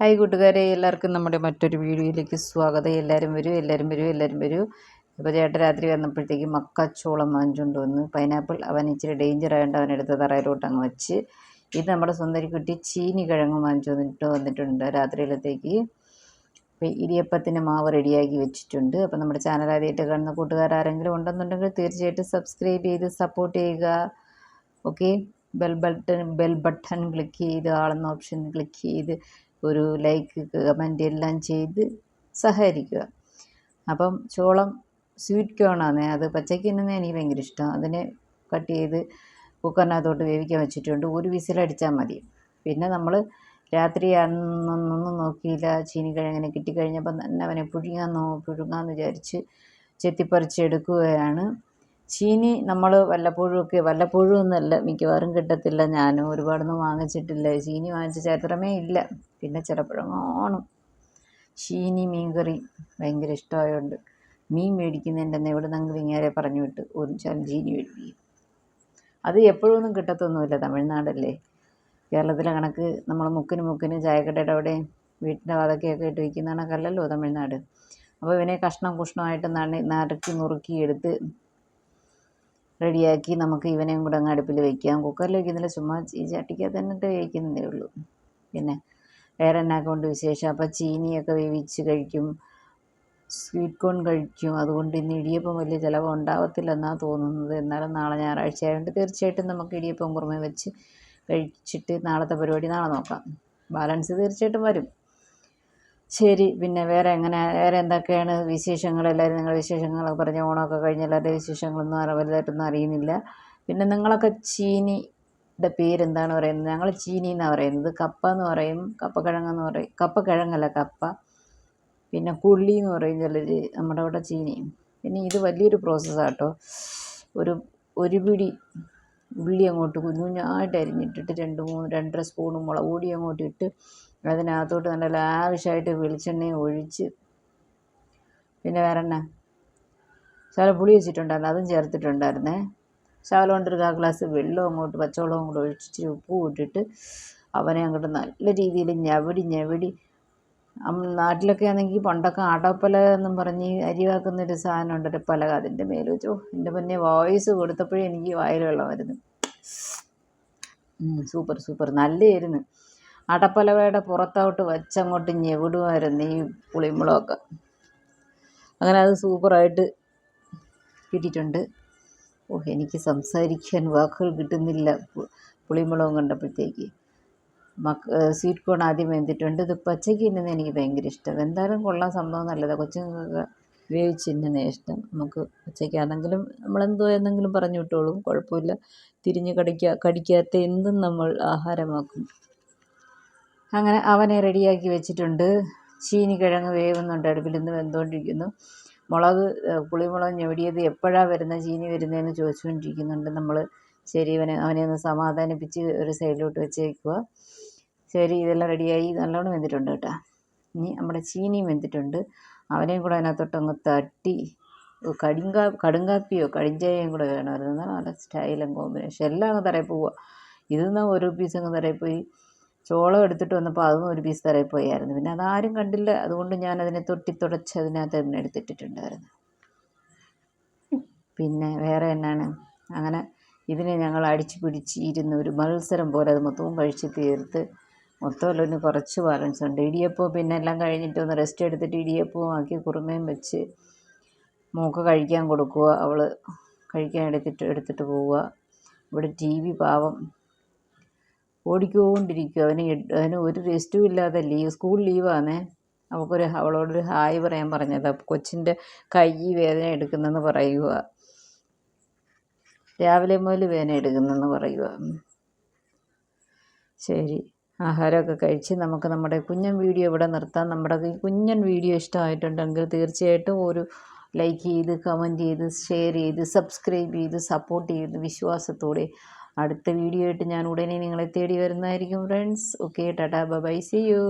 Hi കൂട്ടുകാരെ എല്ലാവർക്കും നമ്മുടെ മറ്റൊരു വീഡിയോയിലേക്ക് സ്വാഗതം. എല്ലാവരും വരൂ എല്ലാവരും വരൂ എല്ലാവരും വരൂ. ഇപ്പോൾ ചേട്ടൻ രാത്രി വന്നപ്പോഴത്തേക്ക് മക്കച്ചോളം വാങ്ങിച്ചുകൊണ്ട് വന്ന്. പൈനാപ്പിൾ അവൻ ഇച്ചിരി ഡേഞ്ചർ ആയതുകൊണ്ട് അവൻ എടുത്ത് തറയിലോട്ട് അങ്ങ് വെച്ച്. ഇത് നമ്മുടെ കുട്ടി ചീനി കിഴങ്ങ് വാങ്ങിച്ചു വന്നിട്ട് വന്നിട്ടുണ്ട് രാത്രിയിലത്തേക്ക്. ഇപ്പോൾ ഇടിയപ്പത്തിന് മാവ് റെഡിയാക്കി വെച്ചിട്ടുണ്ട്. അപ്പോൾ നമ്മുടെ ചാനൽ ആദ്യമായിട്ട് കാണുന്ന കൂട്ടുകാർ ആരെങ്കിലും ഉണ്ടെന്നുണ്ടെങ്കിൽ തീർച്ചയായിട്ടും സബ്സ്ക്രൈബ് ചെയ്ത് സപ്പോർട്ട് ചെയ്യുക. Okay bell button bell button click ചെയ്ത് ആളെന്ന ഓപ്ഷൻ ക്ലിക്ക് ചെയ്ത് ഒരു ലൈക്ക് കമന്റ് എല്ലാം ചെയ്ത് സഹകരിക്കുക. അപ്പം ചോളം സ്വീറ്റ് കോണാണ് അത് പച്ചയ്ക്ക് തിന്നുന്നത് എനിക്ക് ഭയങ്കര ഇഷ്ടം. അതിനെ കട്ട് ചെയ്ത് കുക്കറിനകത്തോട്ട് വേവിക്കാൻ വെച്ചിട്ടുണ്ട്. ഒരു വിസിലടിച്ചാൽ മതി. പിന്നെ നമ്മൾ രാത്രി അന്നൊന്നും നോക്കിയില്ല. ചീനിക്കിഴങ്ങനെ കിട്ടിക്കഴിഞ്ഞപ്പം തന്നെ അവനെ പുഴുങ്ങാൻ നോ പുഴുങ്ങാമെന്ന് വിചാരിച്ച് ചെത്തിപ്പറിച്ചെടുക്കുകയാണ്. ചീനി നമ്മൾ വല്ലപ്പോഴും ഒക്കെ വല്ലപ്പോഴും ഒന്നല്ല മിക്കവാറും കിട്ടത്തില്ല. ഞാനും ഒരുപാടൊന്നും വാങ്ങിച്ചിട്ടില്ല. ചീനി വാങ്ങിച്ച ചരിത്രമേ ഇല്ല. പിന്നെ ചിലപ്പോഴെങ്ങാനും ചീനി മീൻകറി ഭയങ്കര ഇഷ്ടമായതുകൊണ്ട് മീൻ മേടിക്കുന്നതിന്റെ അന്ന് എവിടെ നിന്നെങ്കിലും ഇങ്ങനെ പറഞ്ഞു വിട്ട് ഒരു ചാൻ ചീനി മേടിക്കും അത് എപ്പോഴൊന്നും കിട്ടത്തൊന്നുമില്ല. തമിഴ്നാടല്ലേ? കേരളത്തിലെ കണക്ക് നമ്മൾ മുക്കിന് മുക്കിന് ചായക്കടയുടെ അവിടെ വീട്ടിന്റെ വാതക്കയൊക്കെ ഇട്ട് വയ്ക്കുന്ന കണക്കല്ലല്ലോ തമിഴ്നാട്. അപ്പോൾ ഇവനെ കഷ്ണം കുഷ്ണമായിട്ട് നണി നറുക്കി നുറുക്കി എടുത്ത് റെഡിയാക്കി നമുക്ക് ഇവനെയും കൂടെ അങ്ങ് അടുപ്പിൽ വയ്ക്കാം കുക്കറിൽ വയ്ക്കുന്നില്ല ചുമ്മാ ഈ ചട്ടിക്കകത്ത് തന്നെ വയ്ക്കുന്നതേ ഉള്ളൂ. പിന്നെ വേറെ എന്നാ കൊണ്ട് വിശേഷം? അപ്പം ചീനിയൊക്കെ വേവിച്ച് കഴിക്കും. സ്വീറ്റ് കോൺ കഴിക്കും. അതുകൊണ്ട് ഇന്ന് ഇടിയപ്പം വലിയ ചിലവ് ഉണ്ടാവത്തില്ലെന്നാണ് തോന്നുന്നത്. എന്നാലും നാളെ ഞായറാഴ്ച ആയതുകൊണ്ട് തീർച്ചയായിട്ടും നമുക്ക് ഇടിയപ്പം കുറുമ വെച്ച് കഴിച്ചിട്ട് നാളത്തെ പരിപാടി നാളെ നോക്കാം. ബാലൻസ് തീർച്ചയായിട്ടും വരും. ശരി പിന്നെ വേറെ എങ്ങനെ വേറെ എന്തൊക്കെയാണ് വിശേഷങ്ങൾ എല്ലാവരും നിങ്ങളുടെ വിശേഷങ്ങളൊക്കെ പറഞ്ഞ ഓണമൊക്കെ കഴിഞ്ഞ എല്ലാവരുടെ വിശേഷങ്ങളൊന്നും വലുതായിട്ടൊന്നും അറിയുന്നില്ല. പിന്നെ നിങ്ങളൊക്കെ ചീനിയുടെ പേരെന്താണ് പറയുന്നത്? ഞങ്ങൾ ചീനി എന്നാണ് പറയുന്നത്? കപ്പ എന്ന് പറയും കപ്പക്കിഴങ്ങെന്ന് പറയും കപ്പക്കിഴങ്ങല്ല കപ്പ. പിന്നെ കുള്ളി എന്ന് പറയും ചിലർ നമ്മുടെ അവിടെ ചീനി. പിന്നെ ഇത് വലിയൊരു പ്രോസസ്സാണ് ഒരു ഒരു പിടി ഉള്ളി അങ്ങോട്ട് കുഞ്ഞു കുഞ്ഞായിട്ട് അരിഞ്ഞിട്ടിട്ട് രണ്ട് മൂന്ന് രണ്ടര സ്പൂണും മുളക് പൊടി അങ്ങോട്ട് ഇട്ട് അതിനകത്തോട്ട് നല്ല ലാവിഷായിട്ട് വെളിച്ചെണ്ണയും ഒഴിച്ച് പിന്നെ വേറെ എന്നാ? ശകലം പുളി വെച്ചിട്ടുണ്ടായിരുന്നു അതും ചേർത്തിട്ടുണ്ടായിരുന്നേ. ശകലം കൊണ്ടൊരു കാ ഗ്ലാസ് വെള്ളവും അങ്ങോട്ട് പച്ചവെള്ളവും കൂടെ ഒഴിച്ചിട്ട് ഉപ്പും ഇട്ടിട്ട് അവനെ അങ്ങോട്ട് നല്ല രീതിയിൽ ഞവടി ഞവടി നാട്ടിലൊക്കെ ആണെങ്കിൽ പണ്ടൊക്കെ അടപ്പല എന്നും പറഞ്ഞ് അരി വാക്കുന്നൊരു സാധനം ഉണ്ടൊരു പലക. അതിന്റെ മേലെ വെച്ചു എന്റെ മുന്നേ വോയിസ് കൊടുത്തപ്പോഴേ എനിക്ക് വായിൽ വരുന്നു. Super super. നല്ലതായിരുന്നു അടപ്പലവയുടെ പുറത്തോട്ട് വച്ചങ്ങോട്ട് ഞെവിടുമായിരുന്നു ഈ പുളിമുളകൊക്കെ. അങ്ങനെ അത് സൂപ്പറായിട്ട് കിട്ടിയിട്ടുണ്ട്. ഓ എനിക്ക് സംസാരിക്കാൻ വാക്കുകൾ കിട്ടുന്നില്ല പുളിമുളകും കണ്ടപ്പോഴത്തേക്ക്. മക്ക സ്വീറ്റ് കോൺ ആദ്യം വെന്തിട്ടുണ്ട്. ഇത് പച്ചയ്ക്ക് തിന്നുന്നത് എനിക്ക് ഭയങ്കര ഇഷ്ടം. എന്തായാലും കൊള്ളാൻ സംഭവം നല്ലതാണ് കൊച്ചുങ്ങൾക്ക് വേവിച്ച് തിന്നുന്നത് ഇഷ്ടം. നമുക്ക് പച്ചയ്ക്കാണെങ്കിലും നമ്മളെന്തോ എന്തെങ്കിലും പറഞ്ഞു വിട്ടോളും. കുഴപ്പമില്ല. തിരിഞ്ഞ് കടിക്കുക കടിക്കാത്ത എന്തും നമ്മൾ ആഹാരമാക്കും. അങ്ങനെ അവനെ റെഡിയാക്കി വെച്ചിട്ടുണ്ട്. ചീനി കിഴങ്ങ് വേവുന്നുണ്ട്. അടുപ്പിൽ നിന്ന് വെന്തുകൊണ്ടിരിക്കുന്നു. മുളക് പുളിമുളക് ഞെവിടിയത് എപ്പോഴാണ് വരുന്നത്? ചീനി വരുന്നതെന്ന് ചോദിച്ചുകൊണ്ടിരിക്കുന്നുണ്ട്. നമ്മൾ ശരി ഇവനെ അവനെ ഒന്ന് സമാധാനിപ്പിച്ച് ഒരു സൈഡിലോട്ട് വെച്ചേക്കുക ശരി ഇതെല്ലാം റെഡിയായി. നല്ലോണം വെന്തിട്ടുണ്ട് കേട്ടോ. ഇനി നമ്മുടെ ചീനിയും വെന്തിട്ടുണ്ട്. അവനെയും കൂടെ അതിനകത്തോട്ട് അങ്ങ് തട്ടി കടുങ്കാ കടുങ്കാപ്പിയോ കടിഞ്ചായയും കൂടെ വേണമായിരുന്നു നല്ല സ്റ്റൈലും കോമ്പിനേഷൻ എല്ലാം അങ്ങ് തറയിൽ പോവുക. ഇതിൽ ഒരു പീസ് അങ്ങ് തറയിൽ പോയി. ചോളം എടുത്തിട്ട് വന്നപ്പോൾ അതും ഒരു പീസ് തറയിൽ പോയായിരുന്നു. പിന്നെ അതാരും കണ്ടില്ല. അതുകൊണ്ട് ഞാൻ അതിനെ തൊട്ടി തുടച്ച് അതിനകത്ത് തന്നെ എടുത്തിട്ടിട്ടുണ്ടായിരുന്നു. പിന്നെ വേറെ എന്നാണ്? അങ്ങനെ ഇതിനെ ഞങ്ങൾ അടിച്ചു പിടിച്ച് ഇരുന്ന് ഒരു മത്സരം പോലെ അത് മൊത്തവും കഴിച്ച് തീർത്ത് മൊത്തമല്ല കുറച്ച് ബാലൻസ് ഉണ്ട്. ഇടിയപ്പവും പിന്നെ എല്ലാം കഴിഞ്ഞിട്ട് ഒന്ന് റെസ്റ്റ് എടുത്തിട്ട് ഇടിയപ്പവും ആക്കി കുറുമയും വെച്ച് മൂക്ക് കഴിക്കാൻ കൊടുക്കുക. അവൾ കഴിക്കാൻ എടുത്തിട്ട് എടുത്തിട്ട് പോവുക. ഇവിടെ ടി വി പാവം ഓടിക്കൊണ്ടിരിക്കുക. അവന് അവന് ഒരു റെസ്റ്റും ഇല്ലാതെ ലീവ് സ്കൂൾ ലീവാണേ അവൾക്കൊരു അവളോടൊരു ഹായ് പറയാൻ പറഞ്ഞത്. കൊച്ചിന്റെ കൈ വേദന എടുക്കുന്നെന്ന് പറയുക. രാവിലെ മുതൽ വേദന എടുക്കുന്നെന്ന് പറയുക. ശരി. ആഹാരമൊക്കെ കഴിച്ച് നമുക്ക് നമ്മുടെ കുഞ്ഞൻ വീഡിയോ ഇവിടെ നിർത്താം. നമ്മുടെ കുഞ്ഞൻ വീഡിയോ ഇഷ്ടമായിട്ടുണ്ടെങ്കിൽ തീർച്ചയായിട്ടും ഒരു ലൈക്ക് ചെയ്ത് കമന്റ് ചെയ്ത് ഷെയർ ചെയ്ത് സബ്സ്ക്രൈബ് ചെയ്ത് സപ്പോർട്ട് ചെയ്ത് വിശ്വാസത്തോടെ അടുത്ത വീഡിയോ ആയിട്ട് ഞാൻ ഉടനെ നിങ്ങളെ തേടി വരുന്നതായിരിക്കും friends. Okay tata bye see you.